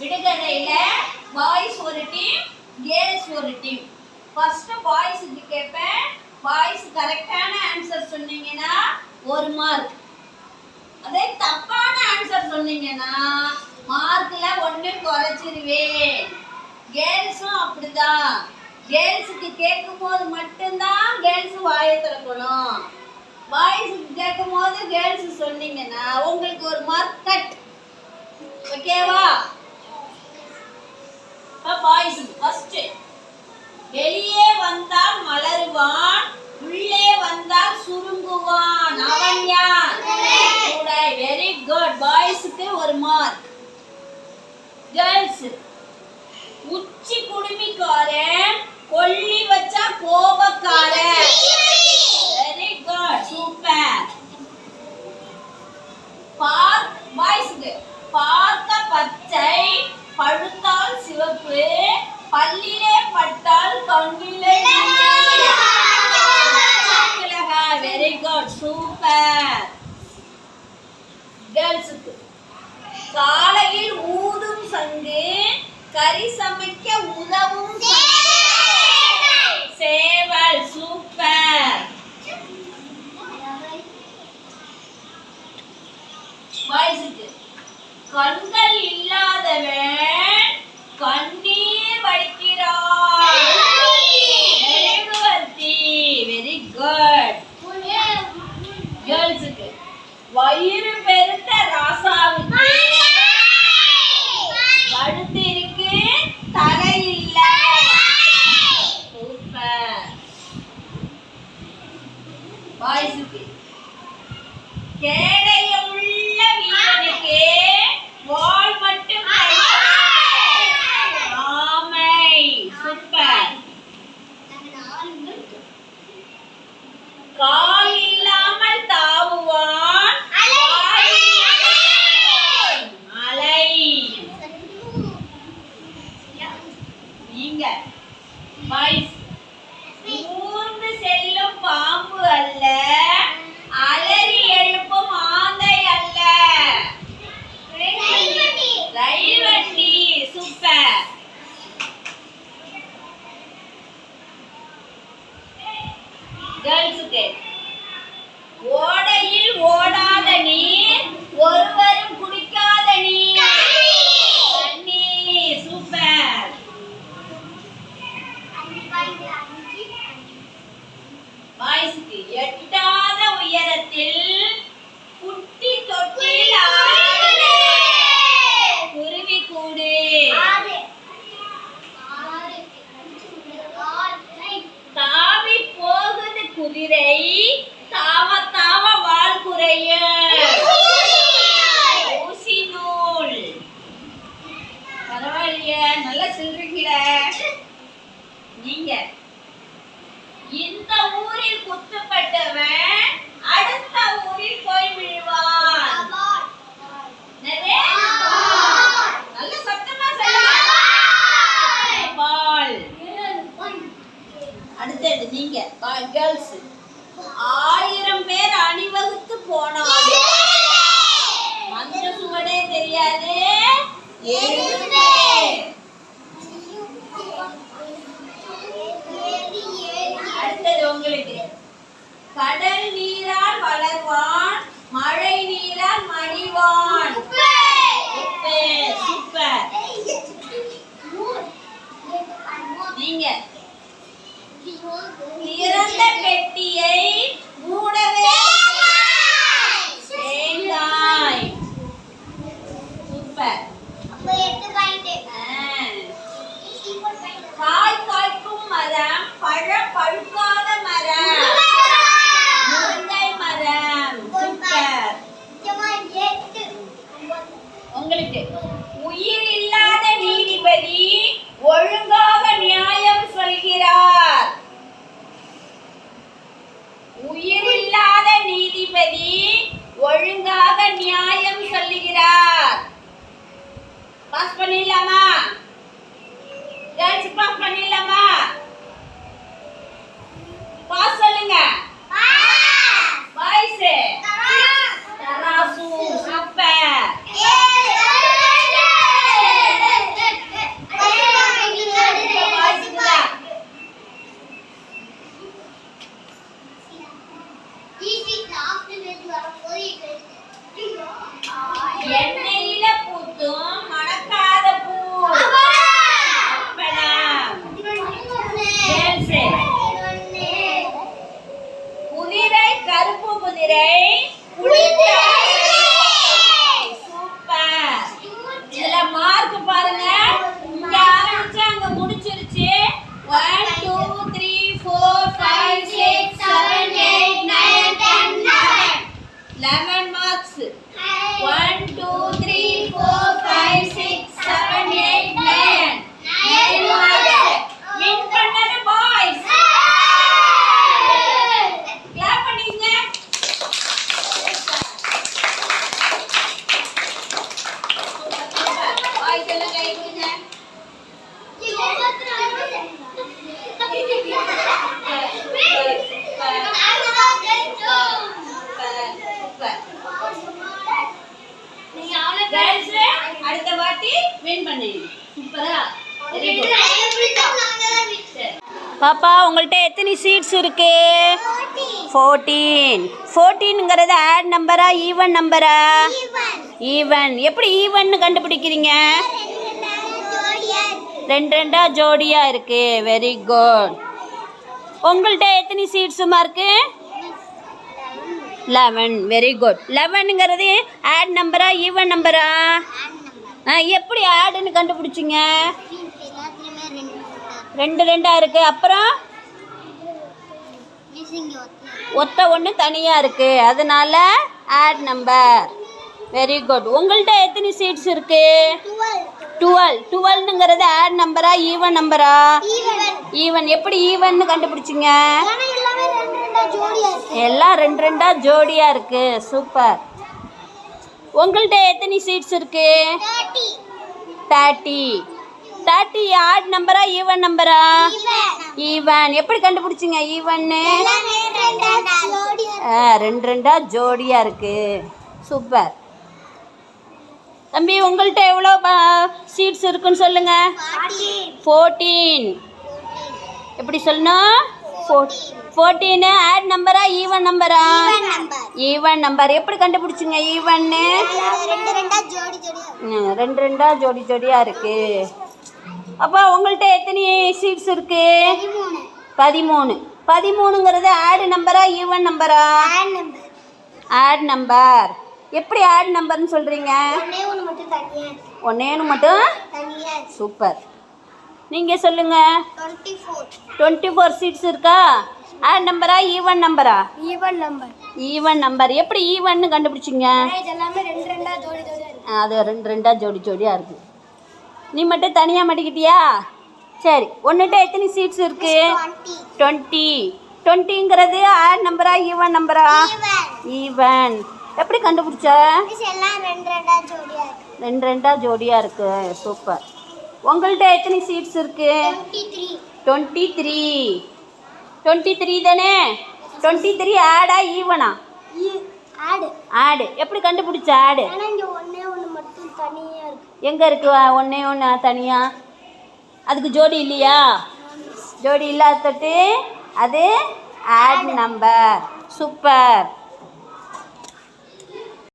விடுகதையில boys ஒரு team girls ஒரு team first பாய்ஸுக்கு கேட்பேன் பாய்ஸ் கரெக்டான ஆன்சர் சொன்னீங்கன்னா ஒரு மார்க் அதே தப்பான ஆன்சர் சொன்னீங்கன்னா மார்க்ல ஒண்ணு குறைச்சிருவேன். கேர்ள்ஸும் அப்படிதான். கேர்ள்ஸுக்கு கேட்கும் போது மட்டும்தான் கேர்ள்ஸ் வாயை திறக்கணும். பாய்ஸுக்கு கேட்கும் போது கேர்ள்ஸ் சொன்னீங்கன்னா உங்களுக்கு ஒரு மார்க் கட் ஓகேவா பாய்ஸ் ஃபர்ஸ்ட் வெளியே வந்தால் மலருவான் உள்ளே வந்தால் சுருங்குவான். அவன் யார்? வெரி குட் பாய்ஸுக்கு ஒரு மார்க் கேர்ள்ஸ் உச்சி குடுமிக்காரன் கொல்லி வச்சா கோபக்காரன். வெரி குட் சூப்பர் பார்க் பாய்ஸ்க்கு பார்த்த பச்சை பழுத்தால் சிவப்பு பல்லிலே பட்டால் கண்ணிலே வெரி குட் சூப்பர் கேர்ள்ஸுக்கு காலையில் ஊதும் சங்கு கறி சமைக்க உதவும் சேவல் சூப்பர் பாய்ஸுக்கு கண் கேர்ள்ஸுக்கு வயிறு பெருத்த ராசாவுக்கு கழுத்து இருக்கு தலை இல்ல பாய்ஸுக்கு கேட தாவ தாவ ஊசி நூல். பரவாயில்லையே நல்லா சொல்றீங்களே. நீங்க. இந்த ஊரில் குத்துப்பட்டவன் அடுத்த ஊரில் போய் விழுவான்? நல்ல சத்தமா சொல்லுங்க. அடுத்தது நீங்க கேர்ள்ஸ். ஆயிரம் பேர் அணிவகுத்து போனாலும் மந்திர சுவடே தெரியாது. அடுத்தது உங்களுக்கு கடல் நீரால் உங்களுக்கு உயிர் இல்லாத நீதிபதி ஒழுங்காக நியாயம் சொல்கிறார். உயிர் இல்லாத நீதிபதி ஒழுங்காக நியாயம் சொல்லுகிறார். பாஸ் பண்ணிடலாமா? கேர்ள்ஸ் பாஸ் பண்ணிடலாமா? பாஸ் சொல்லுங்க. lemon பாப்பா உங்கள்கிட்ட எத்தனை சீட்ஸ் இருக்கு? ஃபோர்டீன் ஃபோர்டீனுங்கிறது ஆட் நம்பரா ஈவன் நம்பரா ஈவன் எப்படி ஈவன் கண்டுபிடிக்கிறீங்க? ரெண்டு ரெண்டா ஜோடியா இருக்கு. வெரி குட் உங்கள்கிட்ட எத்தனை சீட்ஸுமா இருக்கு? லெவன் வெரி குட் லெவனுங்கிறது ஆட் நம்பரா ஈவன் நம்பரா ஆ? எப்படி ஆடுன்னு கண்டுபிடிச்சிங்க? ரெண்டு ரெண்டா இருக்கு. அப்புறம் ஒத்த ஒன்று தனியாக இருக்கு. அதனால ஆட் நம்பர் வெரி குட் உங்கள்கிட்ட எத்தனை சீட்ஸ் இருக்கு? டுவெல் டுவெல்னுங்கிறது ஆட் நம்பரா ஈவன் நம்பரா ஈவன் எப்படி ஈவன் கண்டுபிடிச்சிங்க? எல்லாம் ரெண்டு ரெண்டா ஜோடியா இருக்கு. சூப்பர் உங்கள்கிட்ட எத்தனை சீட்ஸ் இருக்கு? தேர்ட்டி தேர்ட்டி ஆட் நம்பரா ஈவன் நம்பரா ஈவன் எப்படி கண்டுபிடிச்சிங்க? ஈவன்னு ரெண்டு ரெண்டா ஜோடியா இருக்கு. சூப்பர். தம்பி உங்கள்கிட்ட எவ்வளோ சீட்ஸ் இருக்குன்னு சொல்லுங்க. ஃபோர்டீன் எப்படி சொல்லணும்? ஃபோர்டீனு ஆட் நம்பரா ஈவன் நம்பரா. Even number. எப்படி கண்டுபிடிச்சிங்க? ஈவன்னு ரெண்டு ரெண்டா ஜோடி ஜோடியா இருக்கு. அப்போ உங்கள்கிட்ட எத்தனை சீட்ஸ் இருக்கு? பதிமூணு. பதிமூணுங்கிறது ஆட் நம்பரா ஈவன் நம்பரா ஆட் நம்பர் எப்படி ஆட் நம்பர்னு சொல்றீங்க? ஒன்னேன்னு மட்டும் சூப்பர் நீங்க சொல்லுங்க. டுவெண்ட்டி ஃபோர் சீட்ஸ் இருக்கா? ஆட் நம்பரா ஈவன் நம்பரா ஈவன் நம்பர் ஈவன் நம்பர் எப்படி ஈவன்னு கண்டுபிடிச்சிங்க? அது ரெண்டு ரெண்டா ஜோடி ஜோடியா இருக்கு. நீ மட்டும் தனியாக மாட்டிக்கிட்டியா? சரி ஒன்றுட்ட எத்தனை சீட்ஸ் இருக்கு? டுவெண்ட்டி டுவெண்ட்டிங்கிறது ஆட் நம்பரா ஈவன் நம்பரா ஈவன் எப்படி கண்டுபிடிச்ச? ரெண்டு ரெண்டா ஜோடியா இருக்கு. சூப்பர். உங்கள்கிட்ட எத்தனை சீட்ஸ் இருக்கு? டுவெண்ட்டி த்ரீ டுவெண்ட்டி த்ரீ தானே? டுவெண்ட்டி த்ரீ ஆடா ஈவனா ஆடு ஆடு எப்படி கண்டுபிடிச்ச? ஆடு எங்கே இருக்கு? ஒன்றே ஒன்று தனியாக அதுக்கு ஜோடி இல்லையா? ஜோடி இல்லாத தொட்டு அது ஆட் நம்பர் சூப்பர்.